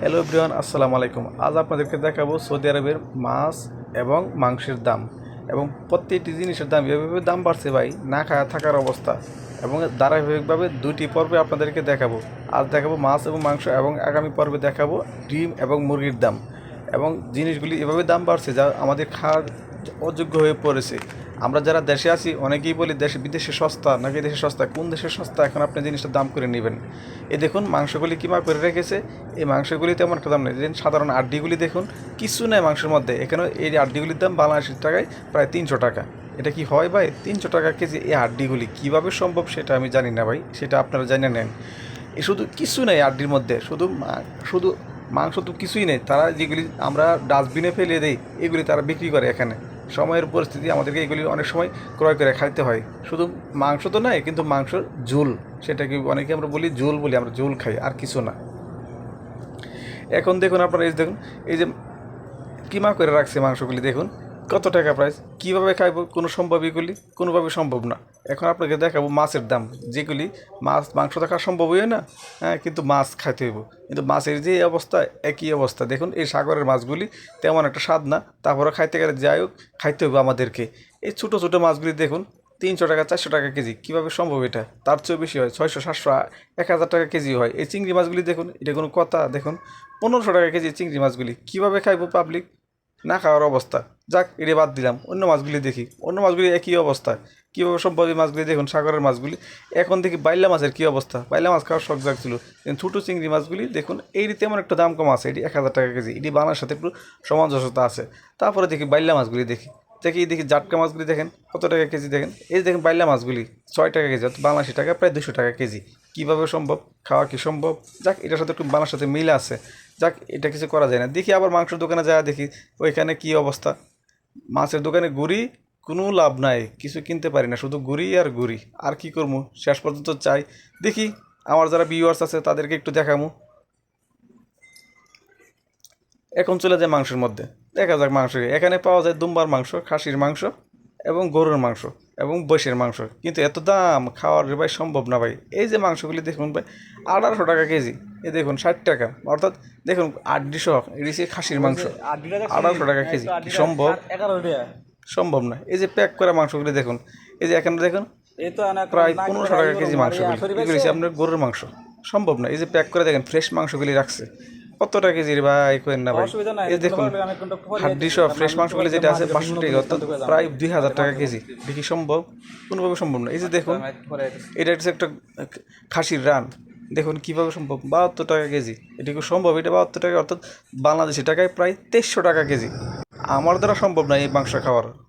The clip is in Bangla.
হ্যালো এভরিওয়ান আসসালামু আলাইকুম। আজ আপনাদেরকে দেখাবো সৌদি আরবের মাছ এবং মাংসের দাম। এবং প্রত্যেকটি জিনিসের দাম এভাবে দাম বাড়ছে ভাই, না খাওয়া থাকার অবস্থা। এবং ধারাবাহিকভাবে দুটি পর্বে আপনাদেরকে দেখাবো। আজ দেখাবো মাছ এবং মাংস এবং আগামী পর্বে দেখাবো ডিম এবং মুরগির দাম। এবং জিনিসগুলি এভাবে দাম বাড়ছে যা আমাদের খাওয়ার অযোগ্য হয়ে পড়েছে। আমরা যারা দেশে আছি, অনেকেই বলি দেশে বিদেশে সস্তা, নাকি দেশে সস্তা? কোন দেশে সস্তা? এখন আপনি জিনিসটার দাম করে নেবেন। এই দেখুন, মাংসগুলি কিমা করে রেখেছে? এই মাংসগুলি তেমন একটা দাম নেই। সাধারণ আড্ডিগুলি দেখুন, কিছু নেই মাংসের মধ্যে। এখানে এই আড্ডিগুলির দাম বাংলাদেশের টাকায় প্রায় তিনশো টাকা। এটা কি হয় ভাই? তিনশো টাকা কেজি এই আড্ডিগুলি কীভাবে সম্ভব সেটা আমি জানি না ভাই, সেটা আপনারা জেনে নেন। এ শুধু কিছু নেই আড্ডির মধ্যে। শুধু শুধু মাংস তো কিছুই নেই। তারা যেগুলি আমরা ডাস্টবিনে ফেলে দেই, এগুলি তারা বিক্রি করে এখানে। সময়ের পরিস্থিতি আমাদেরকে এগুলি অনেক সময় ক্রয় করে খাইতে হয়। শুধু মাংস তো নয় কিন্তু মাংসর ঝুল, সেটাকে অনেকে আমরা বলি ঝুল বলি, আমরা ঝুল খাই, আর কিছু না। এখন দেখুন আপনারা, এই যে দেখুন, এই যে কিমা করে রাখছে মাংসগুলি, দেখুন, কত টাকা প্রাইস কীভাবে খাইব? কোনো সম্ভব এগুলি? কোনোভাবে সম্ভব না। এখন আপনাকে দেখাবো মাছের দাম। যেগুলি মাছ, মাংস খাওয়া সম্ভব হয় না হ্যাঁ কিন্তু মাছ খাইতে হইব। কিন্তু মাছের যে অবস্থা, একই অবস্থা। দেখুন, এই সাগরের মাছগুলি তেমন একটা স্বাদ না। তারপরে খাইতে গেলে যাই হোক, খাইতে হবে আমাদেরকে। এই ছোটো ছোটো মাছগুলি দেখুন, তিনশো টাকা, চারশো টাকা কেজি। কীভাবে সম্ভব এটা? তার চেয়েও বেশি হয়, ছয়শো, সাতশো, এক হাজার টাকা কেজি হয়। এই চিংড়ি মাছগুলি দেখুন, এটা কোনো কথা। দেখুন, পনেরোশো টাকা কেজি চিংড়ি মাছগুলি। কীভাবে খাইবো পাবলিক না খাওয়ার অবস্থা। যাক, এটা বাদ দিলাম। অন্য মাছগুলি দেখি। অন্য মাছগুলি একই অবস্থা। কীভাবে সম্ভব এই মাছগুলি দেখুন, সাগরের মাছগুলি। এখন দেখি বাইলা মাছের কী অবস্থা। বাইলা মাছ খাওয়ার শখ জাগছিল। ছোটো চিংড়ি মাছগুলি দেখুন এইটি তেমন একটা দাম কম আছে। এটি এক হাজার টাকা কেজি। এটি বাংলার সাথে একটু সামঞ্জস্যতা আছে। তারপরে দেখি বাইলা মাছগুলি দেখি। দেখি দেখি জাটকা মাছগুলি দেখেন, কত টাকা কেজি দেখেন? এই দেখেন বাইলা মাছগুলি, ছয় টাকা কেজি, অর্থাৎ বাংলাদেশি টাকা, প্রায় দুশো টাকা কেজি। কীভাবে সম্ভব? খাওয়া কি সম্ভব? যাক, এটার সাথে একটু বাংলার সাথে মিল আছে। যাক, এটা কিছু করা যায় না। দেখি আবার মাংসের দোকানে যায় দেখি, ওইখানে কি অবস্থা? মাছের দোকানে গুড়ি কোনো লাভ নাই কিছু কিনতে পারি না শুধু গুড়ি আর গুড়ি আর কি করব? শেষ পর্যন্ত চাই। দেখি আমার যারা ভিউয়ার্স আছে তাদেরকে একটু দেখামু। এখন চলে যায় মাংসের মধ্যে। দেখা যাক মাংস এখানে পাওয়া যায় দুম্বার মাংস খাসির মাংস এবং গরুর মাংস এবং বৈশের মাংস। কিন্তু এত দাম খাওয়ার ভাই সম্ভব না ভাই। এই যে মাংসগুলি দেখুন ভাই আঠারোশো টাকা কেজি। এই দেখুন ষাট টাকা। অর্থাৎ দেখুন আটটি সহ এটি খাসির মাংস। আঠারোশো টাকা কেজি। সম্ভব? সম্ভব না এই যে প্যাক করা মাংসগুলি দেখুন এই যে এখানে দেখুন এই তো অনেক প্রায় পনেরোশো টাকা কেজি মাংস এগুলি আপনার গরুর মাংস। সম্ভব না এই যে প্যাক করে দেখেন ফ্রেশ মাংসগুলি রাখছে। কত টাকা কেজি রে ভাই করেন না ভাই? এই দেখুন হাড্ডি সহ ফ্রেশ মাংসগুলি যেটা আছে পাঁচশো টাকা অর্থাৎ প্রায় দুই হাজার টাকা কেজি। দেখি সম্ভব? কোনোভাবে সম্ভব না এই যে দেখুন এটা হচ্ছে একটা খাসির রান। দেখুন কীভাবে সম্ভব? বাহাত্তর টাকা কেজি। এটা কি সম্ভব? এটা বাহাত্তর টাকা অর্থাৎ বাংলাদেশি টাকায় প্রায় তেইশশো টাকা কেজি। আমার দ্বারা সম্ভব না এই মাংস খাওয়ার।